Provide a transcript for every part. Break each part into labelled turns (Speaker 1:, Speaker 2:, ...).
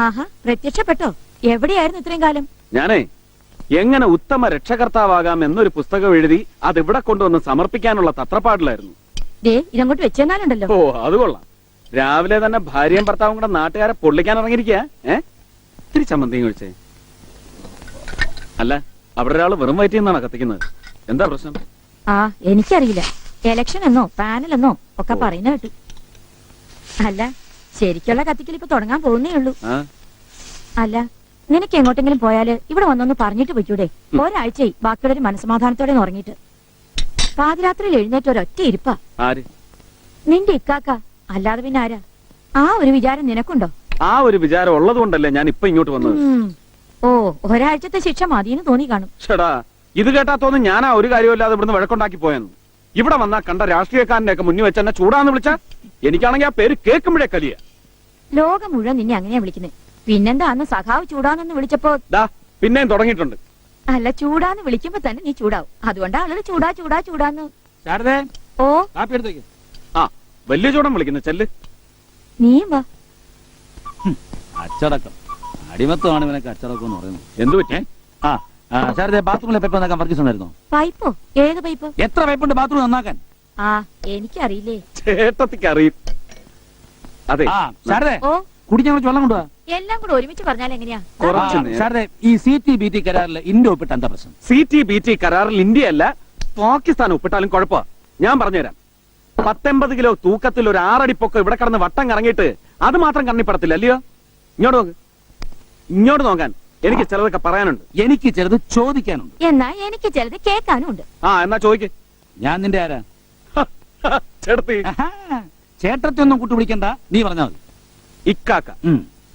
Speaker 1: ആഹാ പ്രത്യക്ഷപ്പെട്ടോ? എവിടെയായിരുന്നു ഇത്രയും കാലം?
Speaker 2: ഞാനേ എങ്ങനെ ഉത്തമ രക്ഷകർത്താവാകാം എന്നൊരു പുസ്തകം എഴുതി അത് ഇവിടെ കൊണ്ടുവന്ന് സമർപ്പിക്കാനുള്ള തത്രപ്പാടിലായിരുന്നു.
Speaker 1: ദേ ഇതങ്ങോട്ട് വെച്ചെന്നാലുണ്ടല്ലോ.
Speaker 2: ഓ അത് കൊള്ളാം. രാവിലെ തന്നെ ഭാര്യയും ഭർത്താവും കൂടെ നാട്ടുകാരെ പൊള്ളിക്കാൻ ഇറങ്ങിയിരിക്കുക ഏ? ഇത്തിരി ചമ്മന്തിയും കഴിച്ചേ അല്ല അവിടെ ഒരാൾ വെറും വയറ്റിൽ നിന്നാണ് കത്തിക്കുന്നത്? എന്താ പ്രശ്നം?
Speaker 1: ആ എനിക്കറിയില്ല. എലക്ഷൻ എന്നോ പാനൽ എന്നോ ഒക്കെ. പറയുന്ന കേട്ടു. അല്ല ശരിക്കുള്ള കത്തിക്കൽ ഇപ്പൊ തുടങ്ങാൻ പോകുന്നേ ഉള്ളൂ. അല്ല നിനക്ക് എങ്ങോട്ടെങ്കിലും പോയാൽ ഇവിടെ വന്നൊന്ന് പറഞ്ഞിട്ട് പോയിക്കൂടെ? ഒരാഴ്ചയായി ബാക്കിയുള്ളൊരു മനസമാധാനത്തോടെ ഉറങ്ങിട്ട് ഉറങ്ങിയിട്ട്. പാതിരാത്രിയിൽ എഴുന്നേറ്റ് ഒരൊറ്റ ഇരിപ്പാ. നിന്റെ ഇക്കാക്ക അല്ലാതെ പിന്നെ ആരാ? ആ ഒരു വിചാരം നിനക്കുണ്ടോ?
Speaker 2: ആ ഒരു വിചാരം ഉള്ളത് കൊണ്ടല്ലേ ഞാൻ ഇപ്പൊ ഇങ്ങോട്ട് വന്നത്?
Speaker 1: ഓ ഒരാഴ്ചത്തെ ശിക്ഷ മതിയെന്ന് തോന്നി കാണും.
Speaker 2: ചേടാ ഇത് കേട്ടാ തോന്നുന്നു ഞാൻ ആ ഒരു കാര്യമില്ലാതെ ഇവിടുന്ന് വഴക്കുണ്ടാക്കി പോയെന്ന്. ഇവിടെ വന്നാ കണ്ട രാഷ്ട്രീയക്കാരനെയൊക്കെ മുന്നിൽ വെച്ച് എന്നെ ചൂടാന്ന് വിളിച്ച? എനിക്കാണെങ്കിൽ ആ പേര് കേൾക്കുമ്പോഴേ കലിയ.
Speaker 1: ലോകം മുഴുവൻ നിന്നെ അങ്ങനെയാ വിളിക്കുന്നത് പിന്നെന്താ അന്ന് സഖാവ് ചൂടാന്നെന്ന് വിളിച്ചപ്പോ
Speaker 2: ദാ പിന്നെയും തുടങ്ങിയിട്ടുണ്ട്.
Speaker 1: അല്ല ചൂടാന്ന് വിളിക്കുമ്പോ തന്നെ നീ ചൂടാവും. അതുകൊണ്ടാ ആളുകൾ ചൂടാ ചൂടാ ചൂടാന്ന്.
Speaker 3: ശാരദേ
Speaker 1: ഓ.
Speaker 3: കാപ്പി എടുത്തേക്ക്
Speaker 2: ആ വലിയ ചൂടം വിളിക്കുന്നു ചെല്ല്.
Speaker 1: നീയും വാ.
Speaker 3: അച്ചടക്കം. അടിമത്തമാണ് ഇവനൊക്കെ അച്ചടക്കം എന്ന് പറയുന്നത്.
Speaker 2: എന്തു പറ്റേ
Speaker 3: ആ ബാത്റൂമിലെ പൈപ്പ് നന്നാക്കാൻ
Speaker 1: ഏത് പൈപ്പ്?
Speaker 3: എത്ര പൈപ്പുണ്ട് ബാത്റൂം നന്നാക്കാൻ?
Speaker 1: ആ എനിക്കറിയില്ലേ.
Speaker 2: ചേട്ടത്തിക്ക് അറിയും അതെ
Speaker 1: ഓ.
Speaker 3: വെള്ളം
Speaker 1: എല്ലാം കൂടെ ഒരുമിച്ച് പറഞ്ഞാൽ എങ്ങനെയാ?
Speaker 3: ഈ സി ടി ബി ടി കരാറിൽ ഇന്ത്യ ഒപ്പിട്ട് എന്താ പ്രശ്നം?
Speaker 2: സി ടി ബി ടി കരാറിൽ ഇന്ത്യ അല്ല പാകിസ്ഥാൻ ഒപ്പിട്ടാലും കുഴപ്പ ഞാൻ പറഞ്ഞുതരാം. പത്തൊമ്പത് കിലോ തൂക്കത്തിൽ ഒരു ആറടി പൊക്കം ഇവിടെ കിടന്ന് വട്ടം കറങ്ങിയിട്ട് അത് മാത്രം കണ്ണിപ്പടത്തില്ല അല്ലയോ? ഇങ്ങോട്ട് നോക്ക്. ഇങ്ങോട്ട് നോക്കാൻ. എനിക്ക് ചിലതൊക്കെ പറയാനുണ്ട്.
Speaker 3: എനിക്ക് ചിലത് ചോദിക്കാനുണ്ട്.
Speaker 1: എന്നാ എനിക്ക് ചിലത് കേൾക്കാനുണ്ട്
Speaker 2: ആ എന്നാ ചോദിക്ക്.
Speaker 3: ഞാൻ നിന്റെ ആരാ?
Speaker 2: ചേട്ടത്തി
Speaker 3: ചേട്ടത്തി. ഒന്നും കൂട്ടി വിളിക്കണ്ട നീ പറഞ്ഞാ മതി.
Speaker 2: ഇക്കാക്ക.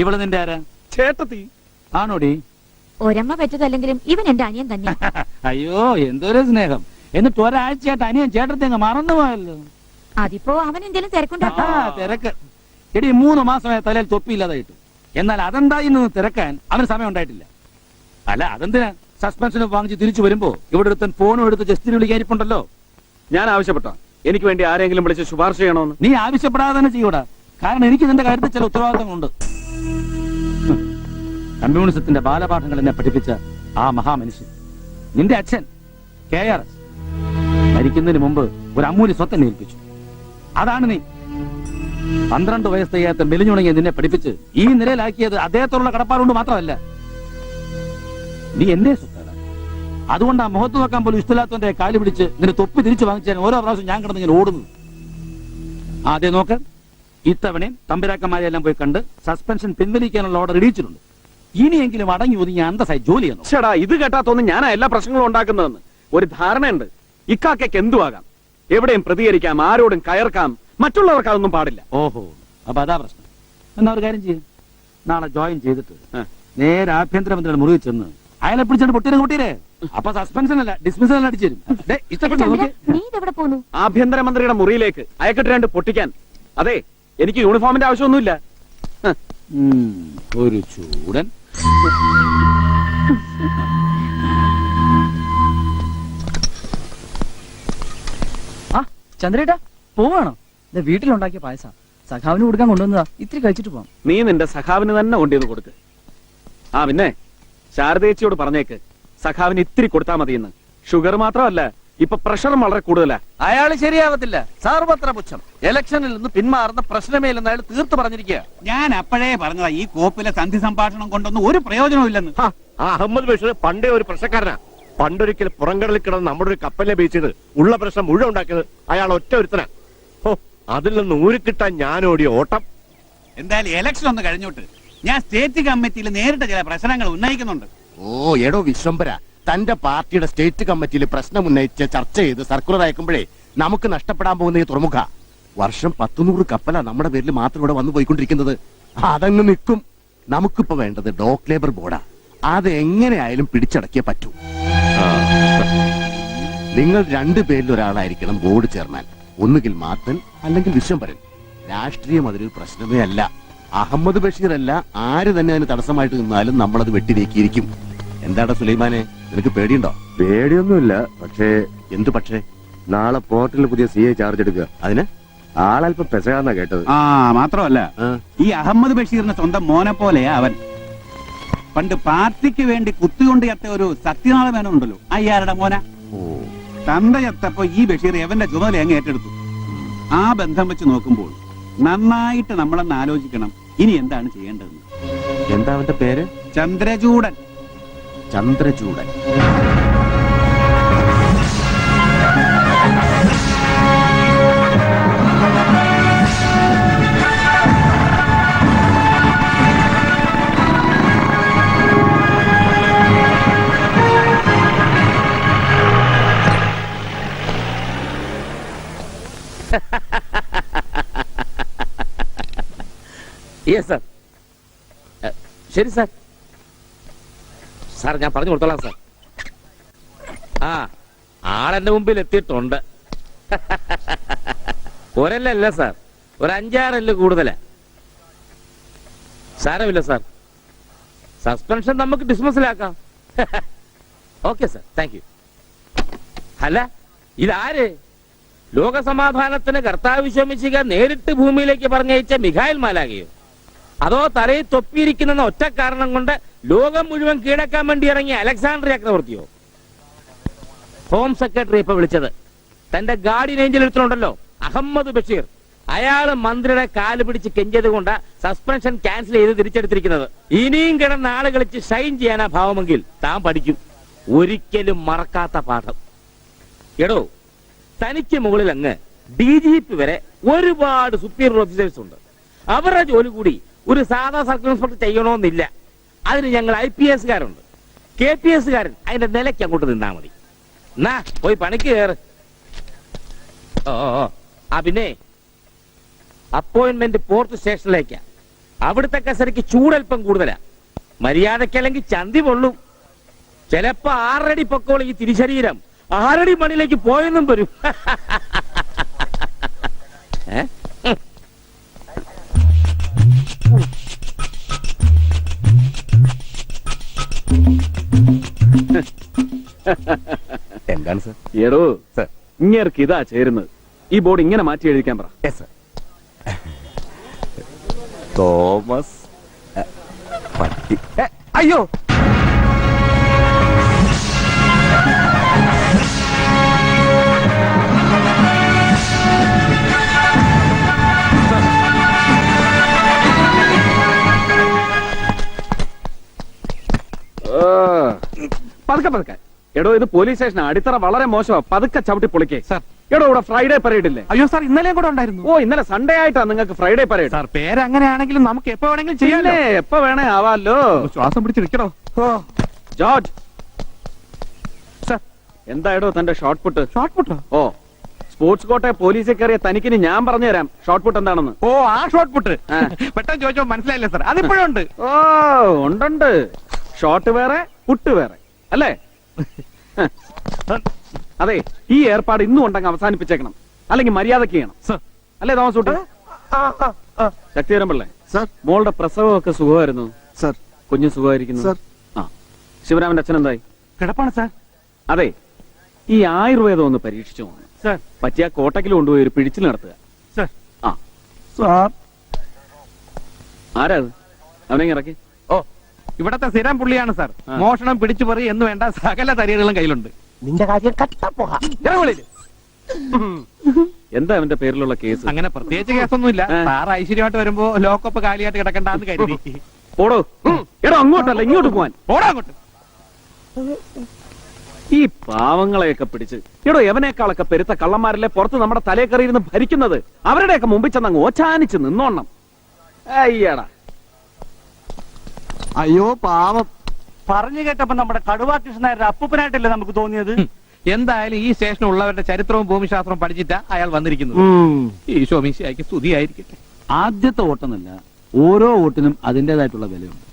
Speaker 3: ഇവൾ നിന്റെ ആരാ?
Speaker 2: ചേട്ടത്തി.
Speaker 3: ആണോടി?
Speaker 1: ഒരമ്മ പറ്റതല്ലെങ്കിലും ഇവൻ എന്റെ അനിയൻ തന്നെ
Speaker 3: അയ്യോ എന്തൊരു സ്നേഹം. എന്നിട്ട് ഒരാഴ്ചയായിട്ട് അനിയൻ ചേട്ടത്തി അങ്ങ് മറന്നുപോയല്ലോ
Speaker 1: അതിപ്പോ അവൻ
Speaker 3: എന്തെങ്കിലും
Speaker 1: തിരക്കുണ്ടാ.
Speaker 3: തിരക്ക്. എടി മൂന്ന് മാസമായ തലയിൽ തൊപ്പിയില്ലാതായിട്ട്. എന്നാൽ അതെന്താ ഇന്ന് തിരക്കാൻ അവന് സമയം ഉണ്ടായിട്ടില്ല. അല്ല അതെന്തിനാ സസ്പെൻഷന് വാങ്ങിച്ച് തിരിച്ചു വരുമ്പോ ഇവിടെ ഒരുത്തൻ ഫോണും എടുത്ത് ജസ്റ്റിന് വിളിക്കാനിപ്പുണ്ടല്ലോ
Speaker 2: ഞാൻ ആവശ്യപ്പെട്ടോ? എനിക്ക് വേണ്ടി ആരെങ്കിലും വിളിച്ച് ശുപാർശ ചെയ്യണോ
Speaker 3: നീ ആവശ്യപ്പെടാതെ തന്നെ ചെയ്യൂടാ. കാരണം എനിക്ക് നിന്റെ കാര്യത്തിൽ ചില ഉത്തരവാദിത്തങ്ങളുണ്ട്. കമ്മ്യൂണിസത്തിന്റെ ബാലപാഠങ്ങൾ എന്നെ പഠിപ്പിച്ച ആ മഹാമനുഷ്യൻ. നിന്റെ അച്ഛൻ കെ ആർ എസ് മരിക്കുന്നതിന് മുമ്പ് ഒരു അമ്മൂരി സ്വത്ത് എന്നെ ഏൽപ്പിച്ചു. അതാണ് നീ പന്ത്രണ്ട് വയസ്സ് തികയാത്ത മെലിഞ്ഞുണങ്ങിയ നിന്നെ പഠിപ്പിച്ച് ഈ നിലയിലാക്കിയത് അദ്ദേഹത്തോടുള്ള കടപ്പാടുകൊണ്ട് മാത്രമല്ല. നീ എന്റെ അതുകൊണ്ട് ആ മുഖത്ത് നോക്കാൻ പോലും ഇഷ്ടമില്ലാത്തവന്റെ കാലി പിടിച്ച് നിന്നെ തൊപ്പി തിരിച്ചു വാങ്ങിച്ചാൽ ഓരോ പ്രാവശ്യം ഞാൻ കിടന്ന് ഇങ്ങനെ ഓടുന്നു ആദ്യം നോക്ക്. ഇത്തവണയും തമ്പുരാക്കന്മാരെ എല്ലാം പോയി കണ്ട് സസ്പെൻഷൻ പിൻവലിക്കാനുള്ള ഓർഡർ ഇടിയിച്ചിട്ടുണ്ട്. ഇനിയെങ്കിലും അടങ്ങി ഒതുങ്ങി അന്തസ്സായി ജോലി
Speaker 2: ചേടാ ഇത് കേട്ടാ തോന്നുന്നു ഞാനാ എല്ലാ പ്രശ്നങ്ങളും ഉണ്ടാക്കുന്നതെന്ന്. ഒരു ധാരണയുണ്ട്. ഇക്കാക്കയ്ക്ക് എന്തുവാകാം? എവിടെയും പ്രതികരിക്കാം ആരോടും കയർക്കാം മറ്റുള്ളവർക്ക് അതൊന്നും പാടില്ല.
Speaker 3: ഓഹോ. അപ്പൊ അതാ പ്രശ്നം. എന്നാ ഒരു കാര്യം ചെയ്യും. നാളെ ജോയിൻ ചെയ്തിട്ട്. നേരെ ആഭ്യന്തരമന്ത്രിയുടെ മുറിയിൽ ചെന്ന് അയാളെ പിടിച്ചിട്ട് പൊട്ടിയെ കൂട്ടിയിരേ അപ്പൊ സസ്പെൻഷൻ അല്ല ഡിസ്മിസൽ അല്ല അടിച്ചു ദേ, ഇഷ്ടപ്പെട്ടു
Speaker 1: ചന്ദ്ര, നീ ഇതെവിടെ പോന്നു?
Speaker 2: ആഭ്യന്തരമന്ത്രിയുടെ മുറിയിലേക്ക് അയക്കെട്ട് രണ്ട് പൊട്ടിക്കാൻ. അതെ എനിക്ക് യൂണിഫോമിന്റെ ആവശ്യമൊന്നുമില്ല.
Speaker 3: ഒരു ചൂടൻ.
Speaker 4: ആ ചന്ദ്രേട്ടാ പോവാണോ? വീട്ടിലുണ്ടാക്കിയ പായസ. സഖാവിന് കൊടുക്കാൻ കൊണ്ടുവന്നതാ. ഇത്തിരി കഴിച്ചിട്ട് പോവാം.
Speaker 2: നീ നിന്റെ സഖാവിന് തന്നെ കൊണ്ടുവന്ന് കൊടുക്ക്. ആ പിന്നെ ശാരദേച്ചിയോട് പറഞ്ഞേക്ക്. സഖാവിന് ഇത്തിരി കൊടുത്താൽ മതിയെന്ന്. ഷുഗർ മാത്രമല്ല ഇപ്പൊ പ്രഷറും വളരെ കൂടുതലാ.
Speaker 5: അയാൾ ശരിയാവത്തില്ല. സാർവത്ര പുച്ഛം. ഇലക്ഷനിൽ നിന്ന് പിന്മാറുന്ന പ്രശ്നമേ ഇല്ലെന്ന് അയാൾ തീർത്തു പറഞ്ഞിരിക്കുക
Speaker 6: ഞാൻ അപ്പോഴേ പറഞ്ഞതാ ഈ കോപ്പിലെ സന്ധി സംഭാഷണം കൊണ്ടൊന്നും ഒരു പ്രയോജനവും ഇല്ലെന്ന്.
Speaker 7: ആ അഹമ്മദ് ബഷീർ പണ്ടേ ഒരു പ്രശ്നക്കാരനാ. പണ്ടൊരിക്കൽ പുറംകടലിൽ കിടന്ന് നമ്മുടെ ഒരു കപ്പലിനെ ബീച്ചത് ഉള്ള പ്രശ്നം മുഴുവൻ ഉണ്ടാക്കിയത് അയാൾ ഒറ്റ ഒരുത്തനാ. അതിൽ നിന്ന് ഊരിക്കിട്ടാൻ ഞാൻ ഓടിയ ഓട്ടം.
Speaker 6: എന്തായാലും ഇലക്ഷൻ ഒന്ന് കഴിഞ്ഞോട്ട്. ഞാൻ സ്റ്റേറ്റ് കമ്മിറ്റിയിൽ നേരിട്ട് ചില പ്രശ്നങ്ങൾ ഉന്നയിക്കുന്നുണ്ട്.
Speaker 7: ഓ എടോ വിശ്വംബര തന്റെ പാർട്ടിയുടെ സ്റ്റേറ്റ് കമ്മിറ്റിയിൽ പ്രശ്നം ഉന്നയിച്ച് ചർച്ച ചെയ്ത് സർക്കുലർ അയക്കുമ്പോഴേ നമുക്ക് നഷ്ടപ്പെടാൻ പോകുന്ന ഈ തുറമുഖ. വർഷം പത്തുനൂറ് കപ്പലാ നമ്മുടെ പേരിൽ മാത്രം ഇവിടെ വന്നു പോയിക്കൊണ്ടിരിക്കുന്നത്. അതങ്ങ് നിൽക്കും. നമുക്കിപ്പോ വേണ്ടത് ഡോക് ലേബർ ബോർഡാ. അത് എങ്ങനെയായാലും പിടിച്ചടക്കിയേ പറ്റൂ. നിങ്ങൾ രണ്ടു പേരിൽ ഒരാളായിരിക്കണം ബോർഡ് ചെയർമാൻ. ഒന്നുകിൽ മാത്തൻ അല്ലെങ്കിൽ വിശ്വംഭരൻ. രാഷ്ട്രീയം അതൊരു പ്രശ്നമേ അല്ല. അഹമ്മദ് ബഷീർ അല്ല ആര് തന്നെ അതിന് തടസ്സമായിട്ട് നിന്നാലും നമ്മളത് വെട്ടിനീക്കിയിരിക്കും. എന്താടാ സുലൈമാനെ നിനക്ക് പേടിയുണ്ടോ?
Speaker 8: പേടിയൊന്നുമില്ല പക്ഷേ
Speaker 7: എന്തു പക്ഷേ?
Speaker 8: നാളെ പോർട്ടിൽ പുതിയ സി ഐ ചാർജ് എടുക്കുക.
Speaker 7: അതിന്? ആളല്പം പെസകാന്നാ കേട്ടത്.
Speaker 6: ആ മാത്രമല്ല ഈ അഹമ്മദ് ബഷീറിന്റെ സ്വന്തം മോനെ പോലെയാ അവൻ. പണ്ട് പാർട്ടിക്ക് വേണ്ടി കുത്തിക്കൊണ്ട് ചത്ത ഒരു സത്യനാഥ ഉണ്ടല്ലോ അയ്യാരുടെ മോന. ചത്തപ്പോ ഈ ബഷീർ എവന്റെ ചുമതല അങ്ങ് ഏറ്റെടുത്തു. ആ ബന്ധം വെച്ച് നോക്കുമ്പോൾ നന്നായിട്ട് നമ്മളെന്ന് ആലോചിക്കണം. ഇനി എന്താണ് ചെയ്യേണ്ടതെന്ന്.
Speaker 7: എന്താ അവന്റെ പേര്?
Speaker 6: ചന്ദ്രചൂടൻ.
Speaker 7: ചന്ദ്രചൂടൻ.
Speaker 9: യെസ് സാർ ശരി സാർ സാർ ഞാൻ പറഞ്ഞു കൊടുത്തോളാം സാർ ആ ആളെന്റെ മുമ്പിൽ എത്തിയിട്ടുണ്ട്. ഒരല്ലല്ല സാർ ഒരു അഞ്ചാറല്ല കൂടുതലാ. സാരമില്ല സാർ സസ്പെൻഷൻ നമുക്ക് ഡിസ്മസിലാക്കാം ഓക്കെ സാർ താങ്ക് യു അല്ല ഇതാര്? ലോകസമാധാനത്തിന് കർത്താവ് ശോമിച്ചിക നേരിട്ട് ഭൂമിയിലേക്ക് പറഞ്ഞയച്ച മിഖായൽ മാലാകയോ അതോ തലയിൽ തൊപ്പിയിരിക്കുന്ന ഒറ്റ കാരണം കൊണ്ട് ലോകം മുഴുവൻ കീഴടക്കാൻ വേണ്ടി ഇറങ്ങിയ അലക്സാണ്ടർ ചക്രവർത്തിയോ? ഹോം സെക്രട്ടറി ഇപ്പൊ വിളിച്ചത്. തന്റെ ഗാർഡിയൻ ഏഞ്ചൽ എടുത്തിട്ടുണ്ടല്ലോ അഹമ്മദ് ബഷീർ. അയാൾ മന്ത്രിയുടെ കാൽ പിടിച്ച് കെഞ്ചത് കൊണ്ട് സസ്പെൻഷൻ ക്യാൻസൽ ചെയ്ത് തിരിച്ചെടുത്തിരിക്കുന്നത്. ഇനിയും കിടന്ന ആൾ കളിച്ച് ഷൈൻ ചെയ്യാനാ ഭാവമെങ്കിൽ താൻ പഠിക്കും. ഒരിക്കലും മറക്കാത്ത പാഠം. എടോ തനിക്ക് മുകളിൽ അങ്ങ് ഡി ജി പി വരെ ഒരുപാട് സുപ്പീരിയർ ഓഫീസേഴ്സ് ഉണ്ട്. അവരുടെ ജോലി കൂടി ഒരു സാധാ സർക്കിൾ ഇൻസ്പെക്ടർ ചെയ്യണമെന്നില്ല അതിന് ഞങ്ങൾ ഐ പി എസ്കാരുണ്ട് കെ പി എസ്കാരൻ അതിന്റെ നിലയ്ക്ക് അങ്ങോട്ട് നിന്നാ മതി. എന്നാ പോയി പണിക്ക് കയറ് ഓ. ആ പിന്നെ അപ്പോയിന്റ്മെന്റ് പോർട്ട് സ്റ്റേഷനിലേക്കാ. അവിടുത്തെ കസരയ്ക്ക് ചൂടൽപ്പം കൂടുതലാ. മര്യാദക്കല്ലെങ്കിൽ ചന്തി പൊള്ളും. ചിലപ്പോ ആറടി പൊക്കോളി ഈ തിരിശരീരം. ആറടി മണിലേക്ക് പോയെന്നും വരും.
Speaker 7: എന്താണ് സർ?
Speaker 2: എടോ
Speaker 7: സർ.
Speaker 2: ഇങ്ങേർക്ക് ഇതാ ചേരുന്നത്. ഈ ബോർഡ് ഇങ്ങനെ മാറ്റി എഴുതിക്കാൻ പറ.
Speaker 7: യെസ് സർ തോമസ് എ, പട്ടി. എ, അയ്യോ!
Speaker 2: പതുക്കെ പതുക്കെ. എടോ ഇത് പോലീസ് സ്റ്റേഷൻ അടിത്തറ വളരെ മോശമാ. പതുക്കെ ചവിട്ടി പൊളിക്കേ.
Speaker 9: സർ.
Speaker 2: എടോ ഇവിടെ ഫ്രൈഡേ പരേഡ് ഇല്ലേ?
Speaker 9: അയ്യോ സാർ ഇന്നലെയും കൂടെ ഉണ്ടായിരുന്നു.
Speaker 2: ഓ ഇന്നലെ സൺഡേ ആയിട്ടാ നിങ്ങൾക്ക് ഫ്രൈഡേ പരേഡ്
Speaker 9: സാർ പേര് അങ്ങനെയാണെങ്കിലും നമുക്ക് എപ്പോ വേണമെങ്കിലും
Speaker 2: പിന്നെ എപ്പോ വേണേ ആവാലോ?
Speaker 9: ശ്വാസം പിടിച്ചിരിക്കണോ
Speaker 2: ജോർജ്.
Speaker 9: സർ.
Speaker 2: എന്തായടോ തന്റെ ഷോർട്ട് പുട്ട്
Speaker 9: ഷോർട്ട് പുട്ടോ
Speaker 2: ഓ സ്പോർട്സ് കോട്ടെ പോലീസിൽ കയറിയ തനിക്ക് ഞാൻ പറഞ്ഞു തരാം ഷോർട്ട് പുട്ട് എന്താണെന്ന്.
Speaker 9: ഓ ആ ഷോർട്ട് പുട്ട് പെട്ടെന്ന് ചോദിച്ചോ മനസ്സിലായില്ല സാർ. അതിപ്പോഴുണ്ട്
Speaker 2: ഓ ഉണ്ടുണ്ട്. ഷോർട്ട് വേറെ പുട്ട് വേറെ. അല്ലേ? അതെ ഈ ഏർപ്പാട് ഇന്നും ഉണ്ടെങ്കിൽ അവസാനിപ്പിച്ചേക്കണം. അല്ലെങ്കിൽ മര്യാദയ്ക്ക് ചെയ്യണം.
Speaker 9: സർ.
Speaker 2: അല്ലേ തോമസ് കുട്ടി ശക്തിധരൻ പിള്ളേ
Speaker 7: സർ.
Speaker 2: മോളുടെ പ്രസവമൊക്കെ സുഖമായിരുന്നു?
Speaker 7: സർ.
Speaker 2: കുഞ്ഞു സുഖമായിരിക്കുന്നു?
Speaker 7: സർ.
Speaker 2: ആ. ശിവരാമന്റെ അച്ഛൻ എന്തായി?
Speaker 9: കിടപ്പാണ് സാർ.
Speaker 2: അതെ ഈ ആയുർവേദം ഒന്ന് പരീക്ഷിച്ചു
Speaker 9: സർ.
Speaker 2: പറ്റിയ കോട്ടക്കിൽ കൊണ്ടുപോയി ഒരു പിടിച്ചിൽ നടത്തുക.
Speaker 9: സാർ.
Speaker 2: ആ.
Speaker 9: സാർ.
Speaker 2: ആരാ അത് അവനെ ഇറക്കി?
Speaker 9: ഇവിടത്തെ സ്ഥിരം പുള്ളിയാണ് സാർ. മോഷണം പിടിച്ചു പറി എന്ന് വേണ്ട സകല തരികളും കയ്യിലുണ്ട്.
Speaker 7: നിന്റെ കാര്യം കട്ടപ്പോഹ
Speaker 2: എന്താ അവന്റെ പേരിലുള്ള കേസ്?
Speaker 9: അങ്ങനെ പ്രത്യേകിച്ച് കേസൊന്നും
Speaker 2: ഇല്ല
Speaker 9: സാർ ഐശ്വര്യമായിട്ട് വരുമ്പോ ലോക്കപ്പ് കാലിയായിട്ട് കിടക്കണ്ടെന്ന് കരുതി.
Speaker 2: പോടോ എടോ അങ്ങോട്ടല്ല ഇങ്ങോട്ട് പോവാൻ.
Speaker 9: പോടാ അങ്ങോട്ട്.
Speaker 2: ഈ പാവങ്ങളെയൊക്കെ പിടിച്ച്. എടോ എവനേക്കാളൊക്കെ പെരുത്ത കള്ളന്മാരല്ലേ പുറത്ത് നമ്മുടെ തലേ കയറിയിരുന്ന് ഭരിക്കുന്നത്? അവരുടെയൊക്കെ മുമ്പിൽ ചെന്ന് അങ്ങ് ഓച്ചാനിച്ച് നിന്നോണം. അയ്യടാ.
Speaker 10: അയ്യോ പാവം. പറഞ്ഞു കേട്ടപ്പോ നമ്മുടെ കടുവാകൃഷ്ണൻ നായരുടെ അപ്പൂപ്പനായിട്ടല്ലേ നമുക്ക് തോന്നിയത്?
Speaker 9: എന്തായാലും ഈ സ്റ്റേഷൻ ഉള്ളവരുടെ ചരിത്രവും ഭൂമിശാസ്ത്രവും പഠിച്ചിട്ടാ അയാൾ വന്നിരിക്കുന്നത്. ഈശോ മിശിയായിക്ക് സ്തുതിയായിരിക്കട്ടെ.
Speaker 3: ആദ്യത്തെ ഓട്ടമല്ല ഓരോ വോട്ടിനും അതിന്റെതായിട്ടുള്ള വിലയുണ്ട്.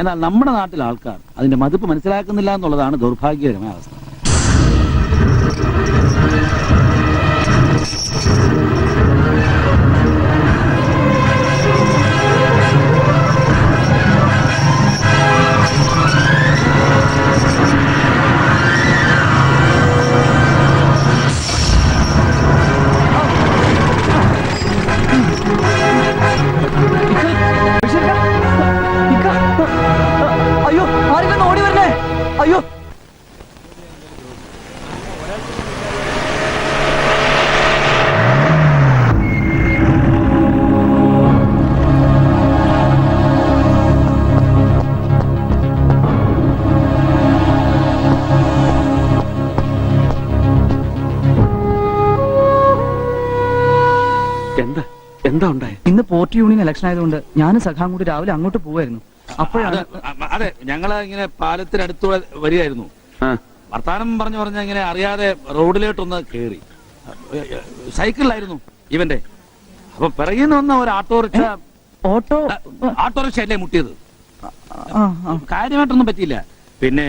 Speaker 3: എന്നാൽ നമ്മുടെ നാട്ടിലെ ആൾക്കാർ അതിന്റെ മതിപ്പ് മനസ്സിലാക്കുന്നില്ല എന്നുള്ളതാണ് ദൗർഭാഗ്യകരമായ അവസ്ഥ.
Speaker 2: എന്താ ഉണ്ടായി?
Speaker 4: ഇന്ന് പോർട്ട് യൂണിയൻ ഇലക്ഷൻ ആയതുകൊണ്ട് ഞാൻ സഖാം കൂടി രാവിലെ അങ്ങോട്ട് പോവായിരുന്നു. അപ്പോഴാണ്
Speaker 3: അത് ഞങ്ങൾ ഇങ്ങനെ പാലത്തിനടുത്തൂടെ വരികയായിരുന്നു. വർത്താനം പറഞ്ഞു പറഞ്ഞ ഇങ്ങനെ അറിയാതെ റോഡിലോട്ടൊന്ന് കയറി സൈക്കിളിലായിരുന്നു ഇവന്റെ. അപ്പൊ പിറകിൽ നിന്ന് വന്ന ഒരു ഓട്ടോറിക്ഷ
Speaker 4: ഓട്ടോ
Speaker 3: ഓട്ടോറിക്ഷ അല്ലേ മുട്ടിയത്. കാര്യമായിട്ടൊന്നും പറ്റിയില്ല. പിന്നെ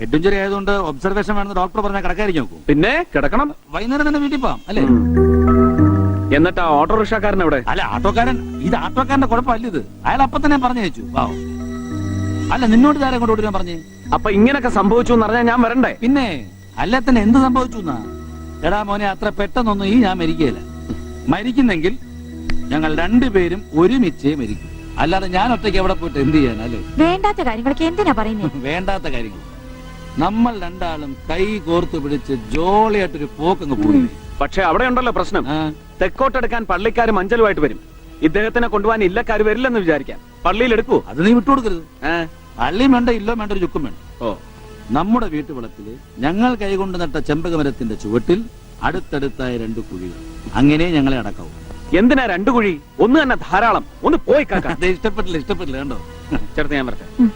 Speaker 3: ഹെഡ് ഇഞ്ചുറി ആയതുകൊണ്ട് ഒബ്സർവേഷൻ വേണമെന്ന് ഡോക്ടർ പറഞ്ഞാൽ കിടക്കാതിരിക്കും നോക്കും.
Speaker 2: പിന്നെ കിടക്കണം.
Speaker 3: വൈകുന്നേരം തന്നെ വീട്ടിൽ പോവാം അല്ലേ?
Speaker 2: എന്നിട്ട് ആ ഓട്ടോറിക്ഷക്കാരൻ എവിടെ?
Speaker 3: അല്ല ആട്ടോക്കാരൻ ഇത് ആട്ടോക്കാരന്റെ കുഴപ്പമല്ല ഇത്. അയാൾ അപ്പൊ തന്നെ പറഞ്ഞു വെച്ചു വാവ് അല്ല നിന്നോട് ഇതാരെ കൊണ്ട് ഓടിക്കാൻ പറഞ്ഞു?
Speaker 2: അപ്പൊ ഇങ്ങനൊക്കെ സംഭവിച്ചു എന്ന് പറഞ്ഞാൽ ഞാൻ വരണ്ടേ?
Speaker 3: പിന്നെ അല്ല തന്നെ എന്ത് സംഭവിച്ചു എന്നാ? എടാ മോനെ അത്ര പെട്ടെന്നൊന്നും ഈ ഞാൻ മരിക്കുകയില്ല മരിക്കുന്നെങ്കിൽ ഞങ്ങൾ രണ്ടുപേരും ഒരുമിച്ച് മരിക്കും. അല്ലാതെ ഞാൻ ഒറ്റയ്ക്ക് എവിടെ പോയിട്ട് എന്ത് ചെയ്യാൻ അല്ലേ?
Speaker 1: വേണ്ടാത്ത കാര്യങ്ങളൊക്കെ എന്തിനാ പറയുന്നത്
Speaker 3: വേണ്ടാത്ത കാര്യങ്ങൾ. നമ്മൾ രണ്ടാളും കൈ കോർത്ത് പിടിച്ച് ജോളിയായിട്ടൊരു പോക്കങ്ങ് പോയി.
Speaker 2: പക്ഷെ അവിടെ ഉണ്ടല്ലോ പ്രശ്നം. തെക്കോട്ടെടുക്കാൻ പള്ളിക്കാർ മഞ്ചലുമായിട്ട് വരും. ഇദ്ദേഹത്തിനെ കൊണ്ടുപോകാൻ ഇല്ലക്കാർ വരില്ലെന്ന് വിചാരിക്കാം. പള്ളിയിൽ എടുക്കൂ
Speaker 3: അത് നീ വിട്ടുകൊടുക്കരുത്? പള്ളിയും വേണ്ട ഇല്ലോ വേണ്ട ഒരു ചുക്കും വേണം
Speaker 2: ഓ.
Speaker 3: നമ്മുടെ വീട്ടുവളപ്പിൽ ഞങ്ങൾ കൈകൊണ്ട് നട്ട ചെമ്പകമരത്തിന്റെ ചുവട്ടിൽ അടുത്തടുത്തായ രണ്ട് കുഴികൾ. അങ്ങനെ ഞങ്ങളെ അടക്കാവൂ.
Speaker 2: എന്തിനാ രണ്ടു കുഴി? ഒന്ന് തന്നെ ധാരാളം. ഒന്ന് പോയി കാക്ക.
Speaker 3: അത് ഇഷ്ടപ്പെട്ടില്ല ഇഷ്ടപ്പെട്ടില്ല കണ്ടോ?
Speaker 2: ചേർത്ത് ഞാൻ
Speaker 1: ഉം.